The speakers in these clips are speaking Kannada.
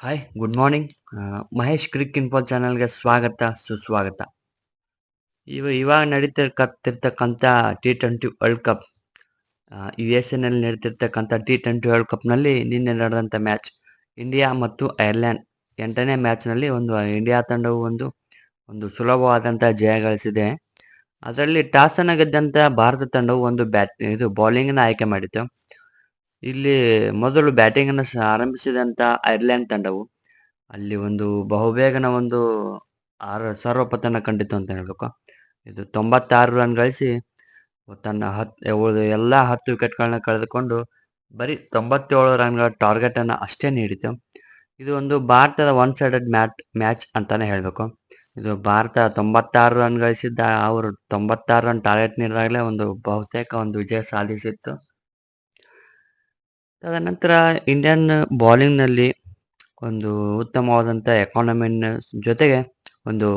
Hi good morning Mahesh cric info ಚಾನಲ್ಗೆ ಸ್ವಾಗತ, ಸುಸ್ವಾಗತ. ಇವ ಇವಾಗ ನಡೀತಿರ್ಕತ್ತಿರ್ತಕ್ಕಂಥ T twenty world cup U S ಎನಲ್ಲಿ ನಡೀತಿರ್ತಕ್ಕಂಥ ಟಿ ಟ್ವೆಂಟಿ ವರ್ಲ್ಡ್ ಕಪ್ನಲ್ಲಿ ನಿನ್ನೆ ನಡೆದಂಥ ಮ್ಯಾಚ್ ಇಂಡಿಯಾ ಮತ್ತು ಐರ್ಲೆಂಡ್ ಎಂಟನೇ ಮ್ಯಾಚ್ನಲ್ಲಿ ಒಂದು ಇಂಡಿಯಾ ತಂಡವು ಒಂದು ಒಂದು ಸುಲಭವಾದಂಥ ಜಯ ಗಳಿಸಿದೆ. ಅದರಲ್ಲಿ ಟಾಸನ್ನು ಗೆದ್ದಂಥ ಭಾರತ ತಂಡವು ಒಂದು ಬ್ಯಾಟ್ ಇದು ಬೌಲಿಂಗನ್ನು ಆಯ್ಕೆ ಮಾಡಿತ್ತು. ಇಲ್ಲಿ ಮೊದಲು ಬ್ಯಾಟಿಂಗ್ ಅನ್ನು ಆರಂಭಿಸಿದಂತ ಐರ್ಲೆಂಡ್ ತಂಡವು. ಅಲ್ಲಿ ಒಂದು ಬಹುಬೇಗನ ಒಂದು ಆರ ಸರ್ವಪತನ ಕಂಡಿತು ಅಂತ ಹೇಳ್ಬೇಕು. ಇದು ತೊಂಬತ್ತಾರು ರನ್ ಗಳಿಸಿ ತನ್ನ ಹತ್ತು ಎಲ್ಲ ಹತ್ತು ವಿಕೆಟ್ಗಳನ್ನ ಕಳೆದುಕೊಂಡು ಬರೀ ತೊಂಬತ್ತೇಳು ರನ್ಗಳ ಟಾರ್ಗೆಟ್ ಅನ್ನ ಅಷ್ಟೇ ನೀಡಿತು. ಇದು ಒಂದು ಭಾರತದ ಒನ್ ಸೈಡೆಡ್ ಮ್ಯಾಟ್, ಮ್ಯಾಚ್ ಅಂತಾನೆ ಹೇಳ್ಬೇಕು. ಇದು ಭಾರತ ತೊಂಬತ್ತಾರು ರನ್ ಗಳಿಸಿದ್ದ ಅವರು ತೊಂಬತ್ತಾರು ರನ್ ಟಾರ್ಗೆಟ್ ನೀಡಿದಾಗಲೇ ಒಂದು ಬಹುತೇಕ ಒಂದು ವಿಜಯ ಸಾಧಿಸಿತ್ತು. ತದನಂತರ ಇಂಡಿಯನ್ ಬೌಲಿಂಗ್ನಲ್ಲಿ ಒಂದು ಉತ್ತಮವಾದಂಥ ಎಕಾನಮಿನ ಜೊತೆಗೆ ಒಂದು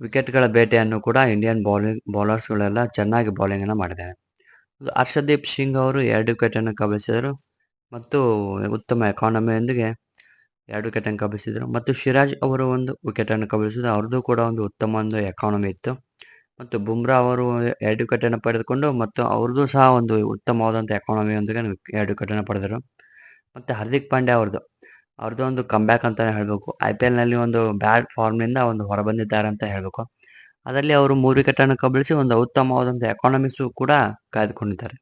ವಿಕೆಟ್ಗಳ ಬೇಟೆಯನ್ನು ಕೂಡ ಇಂಡಿಯನ್ ಬೌಲಿಂಗ್ ಬೌಲರ್ಸ್ಗಳೆಲ್ಲ ಚೆನ್ನಾಗಿ ಬೌಲಿಂಗನ್ನು ಮಾಡಿದ್ದಾರೆ. ಹರ್ಷದೀಪ್ ಸಿಂಗ್ ಅವರು ಎರಡು ವಿಕೆಟನ್ನು ಕಬಳಿಸಿದರು ಮತ್ತು ಉತ್ತಮ ಎಕಾನಮಿಯೊಂದಿಗೆ ಎರಡು ವಿಕೆಟನ್ನು ಕಬಳಿಸಿದರು. ಮತ್ತು ಶಿರಾಜ್ ಅವರು ಒಂದು ವಿಕೆಟನ್ನು ಕಬಳಿಸಿದ್ರು. ಅವ್ರದ್ದು ಕೂಡ ಒಂದು ಉತ್ತಮ ಒಂದು ಎಕಾನಮಿ ಇತ್ತು. ಮತ್ತು ಬುಮ್ರಾ ಅವರು ಎರಡು ವಿಕೆಟನ್ನು ಪಡೆದುಕೊಂಡು ಮತ್ತು ಅವ್ರದ್ದು ಸಹ ಒಂದು ಉತ್ತಮವಾದಂಥ ಎಕಾನಮಿಯೊಂದಿಗೆ ಎರಡು ವಿಕೆಟನ್ನು ಪಡೆದರು. ಮತ್ತು ಹಾರ್ದಿಕ್ ಪಾಂಡ್ಯ ಅವ್ರದ್ದು ಅವ್ರದ್ದು ಒಂದು ಕಂಬ್ಯಾಕ್ ಅಂತಲೇ ಹೇಳಬೇಕು. ಐ ಪಿ ಎಲ್ನಲ್ಲಿ ಒಂದು ಬ್ಯಾಡ್ ಫಾರ್ಮ್ನಿಂದ ಒಂದು ಹೊರಬಂದಿದ್ದಾರೆ ಅಂತ ಹೇಳಬೇಕು. ಅದರಲ್ಲಿ ಅವರು ಮೂರು ವಿಕೆಟನ್ನು ಕಬಳಿಸಿ ಒಂದು ಉತ್ತಮವಾದಂಥ ಎಕಾನಮಿಸು ಕೂಡ ಕಾಯ್ದುಕೊಂಡಿದ್ದಾರೆ.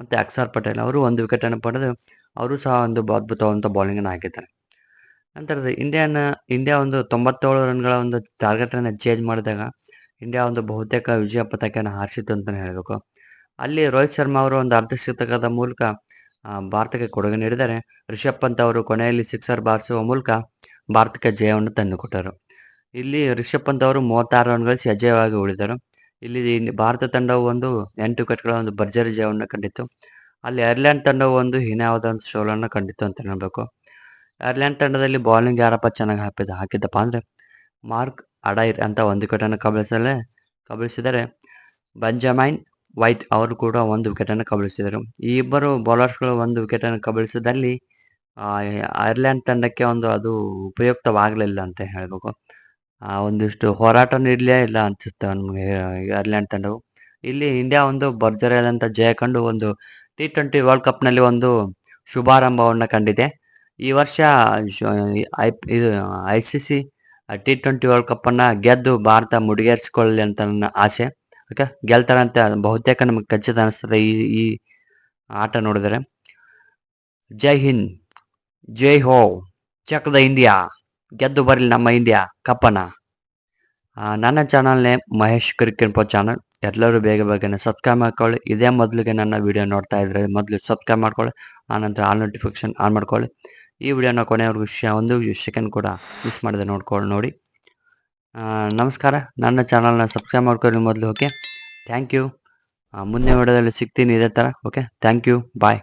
ಮತ್ತು ಅಕ್ಷರ್ ಪಟೇಲ್ ಅವರು ಒಂದು ವಿಕೆಟನ್ನು ಪಡೆದು ಅವರು ಸಹ ಒಂದು ಅದ್ಭುತವಾದಂಥ ಬೌಲಿಂಗನ್ನು ಹಾಕಿದ್ದಾರೆ. ನಂತರದ ಇಂಡಿಯಾನ ಇಂಡಿಯಾ ಒಂದು ತೊಂಬತ್ತೇಳು ರನ್ಗಳ ಒಂದು ಟಾರ್ಗೆಟನ್ನು ಚೇಂಜ್ ಮಾಡಿದಾಗ ಇಂಡಿಯಾ ಒಂದು ಬಹುತೇಕ ವಿಜಯ ಪತಾಕೆಯನ್ನು ಹಾರಿಸಿತ್ತು ಅಂತಲೇ ಹೇಳಬೇಕು. ಅಲ್ಲಿ ರೋಹಿತ್ ಶರ್ಮಾ ಅವರು ಒಂದು ಅರ್ಧ ಶತಕದ ಮೂಲಕ ಭಾರತಕ್ಕೆ ಕೊಡುಗೆ ನೀಡಿದರೆ ರಿಷಬ್ ಪಂತ್ ಅವರು ಕೊನೆಯಲ್ಲಿ ಸಿಕ್ಸರ್ ಬಾರಿಸುವ ಮೂಲಕ ಭಾರತಕ್ಕೆ ಜಯವನ್ನು ತಂದುಕೊಟ್ಟರು. ಇಲ್ಲಿ ರಿಷಬ್ ಪಂತ್ ಅವರು ಮೂವತ್ತಾರು ರನ್ ಗಳಿಸಿ ಅಜಯವಾಗಿ ಉಳಿದರು. ಇಲ್ಲಿ ಭಾರತ ತಂಡವು ಒಂದು ಎಂಟು ವಿಕೆಟ್ಗಳ ಒಂದು ಭರ್ಜರಿ ಜಯವನ್ನು ಕಂಡಿತ್ತು. ಅಲ್ಲಿ ಐರ್ಲೆಂಡ್ ತಂಡವು ಒಂದು ಹೀನವಾದಂಥ ಸೋಲನ್ನು ಕಂಡಿತ್ತು ಅಂತ ಹೇಳಬೇಕು. ಐರ್ಲೆಂಡ್ ತಂಡದಲ್ಲಿ ಬೌಲಿಂಗ್ ಯಾರಪ್ಪ ಚೆನ್ನಾಗಿ ಹಾಕಿದ, ಹಾಕಿದ್ದಪ್ಪ ಅಂದರೆ ಮಾರ್ಕ್ ಅಡೈರ್ ಅಂತ ಒಂದು ವಿಕೆಟನ್ನು ಕಬಳಿಸಲೇ, ಕಬಳಿಸಿದರೆ ಬಂಜಮೈನ್ ವೈಟ್ ಅವರು ಕೂಡ ಒಂದು ವಿಕೆಟನ್ನು ಕಬಳಿಸಿದರು. ಈ ಇಬ್ಬರು ಬೌಲರ್ಸ್ಗಳು ಒಂದು ವಿಕೆಟನ್ನು ಕಬಳಿಸಿದಲ್ಲಿ ಐರ್ಲೆಂಡ್ ತಂಡಕ್ಕೆ ಒಂದು ಅದು ಉಪಯುಕ್ತವಾಗಲಿಲ್ಲ ಅಂತ ಹೇಳಬೇಕು ಒಂದಿಷ್ಟು ಹೋರಾಟ ನೀಡಲೇ ಇಲ್ಲ ಅನಿಸುತ್ತೆ ನಮಗೆ, ಐರ್ಲೆಂಡ್ ತಂಡವು. ಇಲ್ಲಿ ಇಂಡಿಯಾ ಒಂದು ಭರ್ಜರಿಯಾದಂಥ ಜಯ ಕಂಡು ಒಂದು ಟಿ ಟ್ವೆಂಟಿ ವರ್ಲ್ಡ್ ಕಪ್ನಲ್ಲಿ ಒಂದು ಶುಭಾರಂಭವನ್ನು ಕಂಡಿದೆ. ಈ ವರ್ಷ ಐ, ಇದು, I C C T twenty world ಕಪ್ಪನ್ನು ಗೆದ್ದು ಭಾರತ ಮುಡಿಗೇರಿಸಿಕೊಳ್ಳಲಿ ಅಂತ ನನ್ನ ಆಸೆ. ಓಕೆ ಗೆಲ್ತಾರೆ ಅಂತ ಬಹುತೇಕ ನಮಗೆ ಖಚಿತ ಅನಿಸ್ತದೆ ಈ ಈ ಆಟ ನೋಡಿದರೆ. ಜೈ ಹಿಂದ್, ಜೈ ಹೋ ಚಕ್ ದ ಇಂಡಿಯಾ, ಗೆದ್ದು ಬರಲಿ ನಮ್ಮ ಇಂಡಿಯಾ ಕಪ್ಪನ ನನ್ನ ಚಾನಲ್ನೇ ಮಹೇಶ್ ಕ್ರಿಕೆಟ್ ಚಾನಲ್ ಎಲ್ಲರೂ ಬೇಗ ಬೇಗನೆ ಸಬ್ಸ್ಕ್ರೈಬ್ ಮಾಡ್ಕೊಳ್ಳಿ. ಇದೇ ಮೊದಲಿಗೆ ನನ್ನ ವಿಡಿಯೋ ನೋಡ್ತಾ ಇದ್ರೆ ಮೊದಲು ಸಬ್ಸ್ಕ್ರೈಬ್ ಮಾಡ್ಕೊಳ್ಳಿ. ಆನಂತರ ಆಲ್ ನೋಟಿಫಿಕೇಶನ್ ಆನ್ ಮಾಡ್ಕೊಳ್ಳಿ. ಈ ವಿಡಿಯೋನ ಕೊನೆಯವರೆಗೂ ಶ, ಒಂದು ಸೆಕೆಂಡ್ ಕೂಡ ಮಿಸ್ ಮಾಡಿದೆ ನೋಡ್ಕೊಳ್ಳಿ ನೋಡಿ. ನಮಸ್ಕಾರ. ನನ್ನ ಚಾನಲ್ನ ಸಬ್ಸ್ಕ್ರೈಬ್ ಮಾಡ್ಕೊಳ್ಳಿ ಮೊದಲು ಓಕೆ ಥ್ಯಾಂಕ್ ಯು ಮುಂದಿನ ವಿಡಿಯೋದಲ್ಲಿ ಸಿಗ್ತೀನಿ ಇದೇ ಥರ ಓಕೆ ಥ್ಯಾಂಕ್ ಯು ಬಾಯ್